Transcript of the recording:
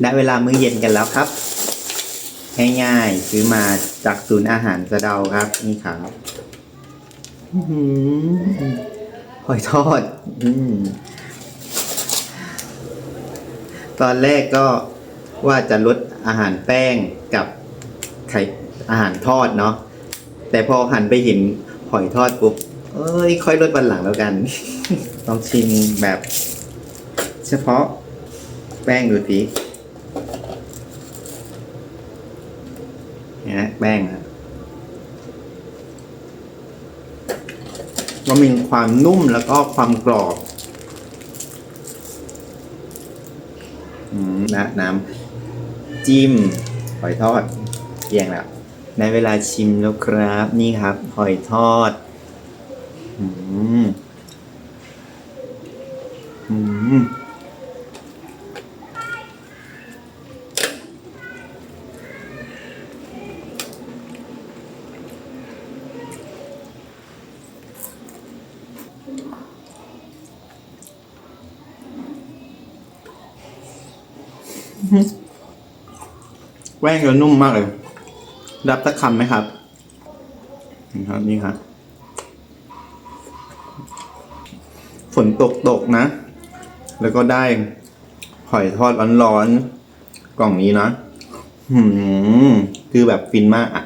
ได้เวลามื้อเย็นกันแล้วครับ ง่ายๆซื้อมาจากศูนย์อาหารสะเดาครับ นี่ครับอื้อหือหอยทอดอืมตอนแรกก็ว่าจะลดอาหารแป้งกับไข่อาหารทอดเนาะแต่พอหันไปเห็นหอยทอดปุ๊บเอ้ย ค่อยลดวันหลังแล้วกันต้องชิมแบบ เฉพาะแป้งดูสิ นี่ยนะแป้งนะว่ามีความนุ่มแล้วก็ความกรอบอืมนะน้ำจิ้มหอยทอดเกรียงแล้วในเวลาชิมแล้วครับ นี่ครับ หอยทอด อืม อืม แป้งจะนุ่มมากเลย รับสักคำไหมครับ นี่ครับนี่ครับฝนตกตกนะ แล้วก็ได้หอยทอดร้อนๆ กล่องนี้นะ หืม คือแบบฟินมากอะ